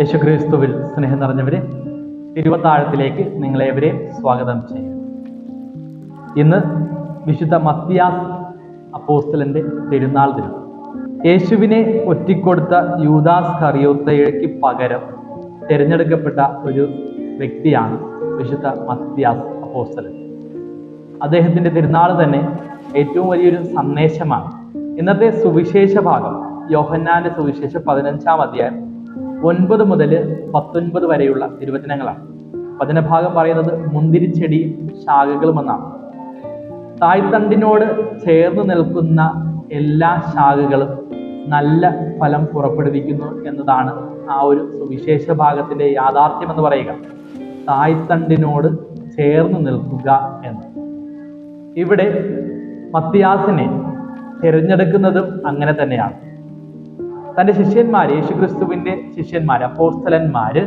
യേശുക്രിസ്തുവിൽ സ്നേഹം നിറഞ്ഞവരെ തിരുവത്താഴത്തിലേക്ക് നിങ്ങളെവരെ സ്വാഗതം ചെയ്യുന്നു. ഇന്ന് വിശുദ്ധ മത്തിയാസ് അപ്പോസ്തലന്റെ പെരുന്നാൾ ദിനം. യേശുവിനെ ഒറ്റിക്കൊടുത്ത യൂദാസ് കറിയോത്തയ്ക്ക് പകരം തിരഞ്ഞെടുക്കപ്പെട്ട ഒരു വ്യക്തിയാണ് വിശുദ്ധ മത്തിയാസ് അപ്പോസ്റ്റലൻ അദ്ദേഹത്തിന്റെ തിരുനാൾ തന്നെ ഏറ്റവും വലിയൊരു സന്ദേശമാണ്. ഇന്നത്തെ സുവിശേഷ ഭാഗം യോഹന്നാന്റെ സുവിശേഷം പതിനഞ്ചാം അധ്യായം ഒൻപത് മുതൽ പത്തൊൻപത് വരെയുള്ള തിരുവചനങ്ങളാണ്. വചനഭാഗം പറയുന്നത് മുന്തിരിച്ചെടിയും ശാഖകളും എന്നാണ് തായ്തണ്ടിനോട് ചേർന്ന് നിൽക്കുന്ന എല്ലാ ശാഖകളും നല്ല ഫലം പുറപ്പെടുവിക്കുന്നു എന്നതാണ് ആ ഒരു സുവിശേഷ ഭാഗത്തിന്റെ യാഥാർത്ഥ്യം എന്ന് പറയുക. തായ്തണ്ടിനോട് ചേർന്ന് നിൽക്കുക എന്ന്. ഇവിടെ മത്തിയാസിനെ തിരഞ്ഞെടുക്കുന്നതും അങ്ങനെ തന്നെയാണ്. തന്റെ ശിഷ്യന്മാർ യേശുക്രിസ്തുവിന്റെ ശിഷ്യന്മാർ അപ്പോസ്തലന്മാര്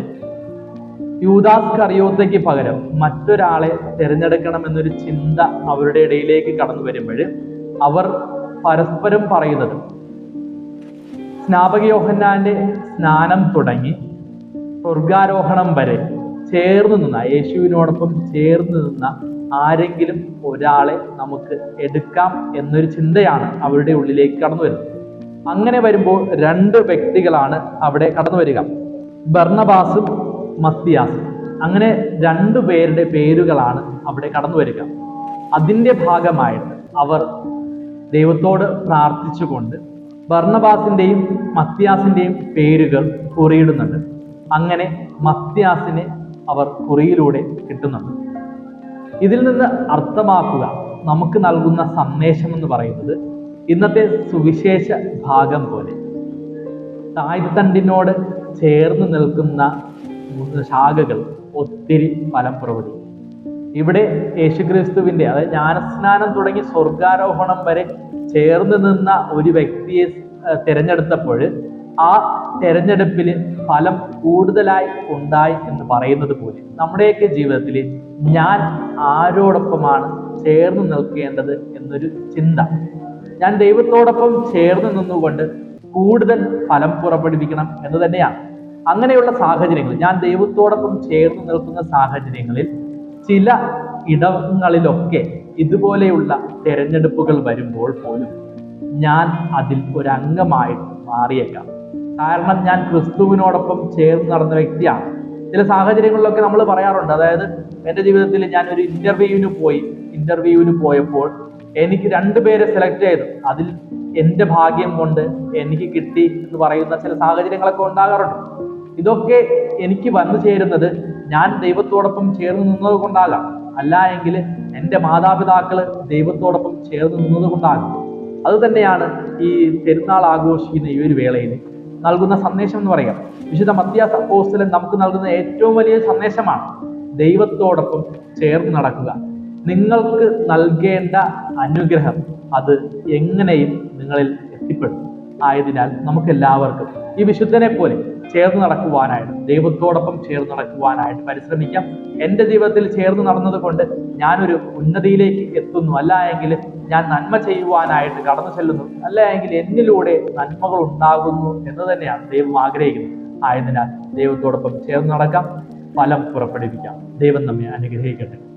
യൂദാസ് കറിയോത്തയ്ക്ക് പകരം മറ്റൊരാളെ തിരഞ്ഞെടുക്കണമെന്നൊരു ചിന്ത അവരുടെ ഇടയിലേക്ക് കടന്നു വരുമ്പോൾ അവർ പരസ്പരം പറയുന്നത് സ്നാപക യോഹന്നാന്റെ സ്നാനം തുടങ്ങി സ്വർഗാരോഹണം വരെ ചേർന്ന് നിന്ന യേശുവിനോടൊപ്പം ചേർന്ന് നിന്ന ആരെങ്കിലും ഒരാളെ നമുക്ക് എടുക്കാം എന്നൊരു ചിന്തയാണ് അവരുടെ ഉള്ളിലേക്ക് കടന്നു വരുന്നത്. അങ്ങനെ വരുമ്പോൾ രണ്ട് വ്യക്തികളാണ് അവിടെ കടന്നു വരിക. ബർണബാസും മത്തിയാസും. അങ്ങനെ രണ്ടു പേരുടെ പേരുകളാണ് അവിടെ കടന്നു വരിക. അതിന്റെ ഭാഗമായിട്ട് അവർ ദൈവത്തോട് പ്രാർത്ഥിച്ചുകൊണ്ട് ഭർണബാസിന്റെയും മത്തിയാസിന്റെയും പേരുകൾ കുറിയിടുന്നുണ്ട്. അങ്ങനെ മത്തിയാസിനെ അവർ കുറിയിലൂടെ കിട്ടുന്നുണ്ട്. ഇതിൽ നിന്ന് അർത്ഥമാക്കുക. നമുക്ക് നൽകുന്ന സന്ദേശം എന്ന് പറയുന്നത് ഇന്നത്തെ സുവിശേഷ ഭാഗം പോലെ. തായ്തണ്ടിനോട് ചേർന്ന് നിൽക്കുന്ന ശാഖകൾ ഒത്തിരി ഫലം പ്രവതി ഇവിടെ യേശുക്രിസ്തുവിന്റെ അതായത് ജ്ഞാനസ്നാനം തുടങ്ങി സ്വർഗാരോഹണം വരെ ചേർന്ന് നിന്ന ഒരു വ്യക്തിയെ തിരഞ്ഞെടുത്തപ്പോൾ ആ തെരഞ്ഞെടുപ്പിൽ ഫലം കൂടുതലായി ഉണ്ടായി എന്ന് പറയുന്നത് പോലെ. നമ്മുടെയൊക്കെ ജീവിതത്തിൽ ഞാൻ ആരോടൊപ്പമാണ് ചേർന്ന് നിൽക്കേണ്ടത് എന്നൊരു ചിന്ത ഞാൻ ദൈവത്തോടൊപ്പം ചേർന്ന് നിന്നുകൊണ്ട് കൂടുതൽ ഫലം പുറപ്പെടുവിക്കണം എന്ന് തന്നെയാണ്. അങ്ങനെയുള്ള സാഹചര്യങ്ങൾ ഞാൻ ദൈവത്തോടൊപ്പം ചേർന്ന് നിൽക്കുന്ന സാഹചര്യങ്ങളിൽ ചില ഇടങ്ങളിലൊക്കെ ഇതുപോലെയുള്ള തെരഞ്ഞെടുപ്പുകൾ വരുമ്പോൾ പോലും ഞാൻ അതിൽ ഒരംഗമായിട്ട് മാറിയേക്കാം. കാരണം ഞാൻ ക്രിസ്തുവിനോടൊപ്പം ചേർന്ന് നടന്ന വ്യക്തിയാണ്. ചില സാഹചര്യങ്ങളിലൊക്കെ നമ്മൾ പറയാറുണ്ട് അതായത് എന്റെ ജീവിതത്തിൽ ഞാൻ ഒരു ഇന്റർവ്യൂവിന് പോയി ഇന്റർവ്യൂവിന് പോയപ്പോൾ എനിക്ക് രണ്ടുപേരെ സെലക്ട് ചെയ്തു. അതിൽ എന്റെ ഭാഗ്യം കൊണ്ട് എനിക്ക് കിട്ടി എന്ന് പറയുന്ന ചില സാഹചര്യങ്ങളൊക്കെ ഉണ്ടാകാറുണ്ട്. ഇതൊക്കെ എനിക്ക് വന്നു ചേരുന്നത് ഞാൻ ദൈവത്തോടൊപ്പം ചേർന്ന് നിന്നത് കൊണ്ടാകാം. അല്ല എങ്കിൽ എന്റെ മാതാപിതാക്കൾ ദൈവത്തോടൊപ്പം ചേർന്ന് നിന്നത് കൊണ്ടാകാം. അത് തന്നെയാണ് ഈ പെരുന്നാൾ ആഘോഷിക്കുന്ന ഈ ഒരു വേളയിൽ നൽകുന്ന സന്ദേശം എന്ന് പറയാം. വിശുദ്ധ മത്യാസ പോസ്റ്റലൻ നമുക്ക് നൽകുന്ന ഏറ്റവും വലിയ സന്ദേശമാണ് ദൈവത്തോടൊപ്പം ചേർന്ന് നടക്കുക. നിങ്ങൾക്ക് നൽകേണ്ട അനുഗ്രഹം അത് എങ്ങനെയും നിങ്ങളിൽ എത്തിപ്പെടും. ആയതിനാൽ നമുക്ക് എല്ലാവർക്കും ഈ വിശുദ്ധനെ പോലെ ചേർന്ന് നടക്കുവാനായിട്ട് ദൈവത്തോടൊപ്പം ചേർന്ന് നടക്കുവാനായിട്ട് പരിശ്രമിക്കാം. എന്റെ ജീവിതത്തിൽ ചേർന്ന് നടന്നത് കൊണ്ട് ഞാനൊരു ഉന്നതിയിലേക്ക് എത്തുന്നു. അല്ല എങ്കിൽ ഞാൻ നന്മ ചെയ്യുവാനായിട്ട് കടന്നു ചെല്ലുന്നു. അല്ല എങ്കിൽ എന്നിലൂടെ നന്മകൾ ഉണ്ടാകുന്നു എന്ന് തന്നെയാണ് ദൈവം ആഗ്രഹിക്കുന്നത്. ആയതിനാൽ ദൈവത്തോടൊപ്പം ചേർന്ന് നടക്കാം. ഫലം പുറപ്പെടുവിക്കാം. ദൈവം നമ്മെ അനുഗ്രഹിക്കട്ടെ.